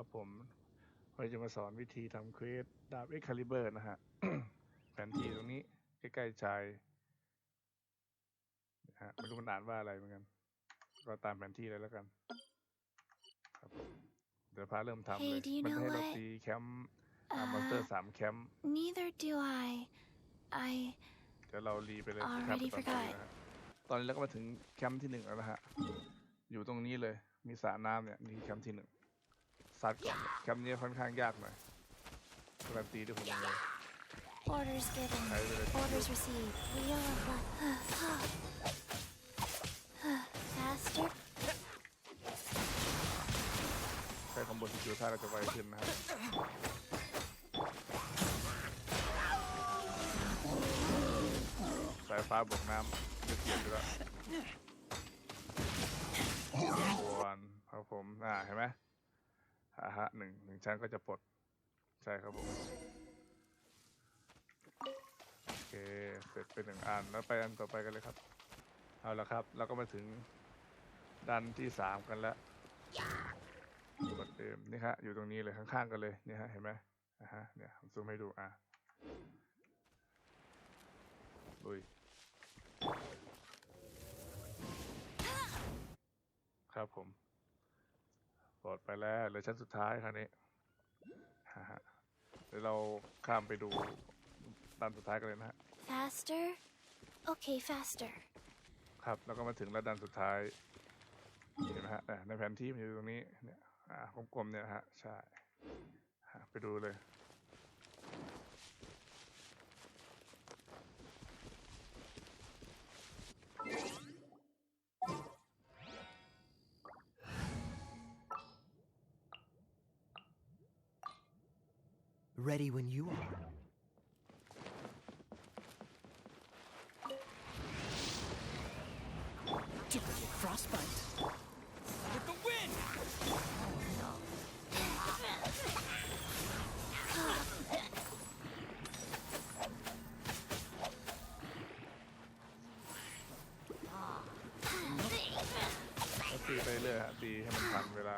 ครับผมเราจะมาสอนวิธีทำเควสดาบเอ็กคาลิเบอร์นะฮะแผนที่ตรงนี้ใกล้ๆชายนะฮะไม่รู้มันอ่านว่าอะไรเหมือนกัน ก็ตามแผนที่เลยแล้วกัน ครับผมเดี๋ยวพาเริ่มทำเลย Hey, do you มันจะ know ให้เรา what? ตีแคมป์มอนสเตอร์สามแคมป์ Neither do I. I. เดี๋ยวเรารีไปเลย Already ครับตอนนี้ forgot นะฮะตอนนี้เราก็มาถึงแคมป์ที่หนึ่งแล้วนะฮะ อยู่ตรงนี้เลย มีสระน้ำเนี่ย นี่แคมป์ที่หนึ่ง ซัดก่อนเลยแคมป์นี้ค่อนข้างยากหน่อยการันตีด้วยผมเองเลย Orders given. I will- Orders received. Wheel of luck. Faster. ใช้คอมโบสกิลท่าเราจะไวขึ้นนะครับ สายฟ้าบวกน้ำจะเกียนอยู่แล้ววนครับผม อ่า เห็นไหม อ่าฮะหนึ่งหนึ่งชั้นก็จะปลด ใช่ครับผม โอเค เสร็จไปหนึ่งอันแล้วไปอันต่อไปกันเลยครับ เอาละครับ เราก็มาถึงดันที่สามกันแล้วกดเดิมนี่ครับอยู่ตรงนี้เลยข้างๆกันเลยนี่ฮะเห็นไหมอ่าฮะเนี่ยผมซูมให้ดูอะลุยครับผม ลดไปแล้วเหลือชั้นสุดท้ายคราวนี้ฮ่าฮะเดี๋ยวเราข้ามไปดูด้านสุดท้ายกันเลยนะฮะ Faster. Okay, faster. ครับ แล้วก็มาถึงระดันสุดท้ายเห็นไหมฮะเนี่ยในแผนที่มันอยู่ตรงนี้เนี่ยอ่ากลมๆเนี่ยนะฮะใช่ฮะไปดูเลย Ready when you are. Duplicate frostbite. With the wind! ก็ตีไปเรื่อยฮะตีให้มันทันเวลา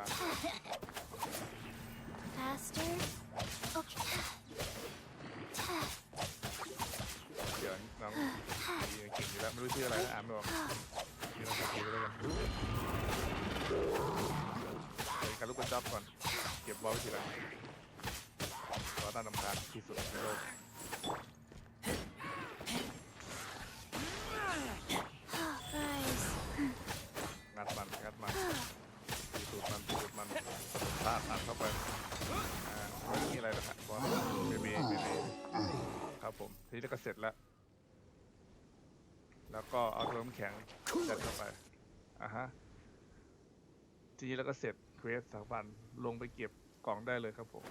Faster. ไม่รู้ชื่ออะไรนะอ่านไม่ออกนี่เราตีไปแล้วกันเดี๋ยวการลูกกระจับก่อน เก็บบอลไว้ทีหลังเพราะต้านทำการที่สุดในโลกงัดมันงัดมันตีสูดมันตีสูดมันตาดตัดเข้าไปอ่าไม่มีอะไรหรอกครับบอลเบเบเบเบครับผมทีนี้ก็เสร็จแล้ว แล้วก็เอาตัวน้ำแข็งยัดเข้าไปอะฮะทีนี้เราก็เสร็จเควสสามวันลงไปเก็บกล่องได้เลยครับผม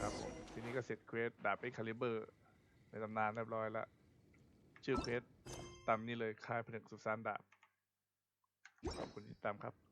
ครับผมทีนี้ก็เสร็จเควสดาบเอ็กคาลิเบอร์ในตำนานเรียบร้อยแล้วชื่อเควสตามนี้เลยค่ายผนึกสุสานดาบขอบคุณที่ตามครับ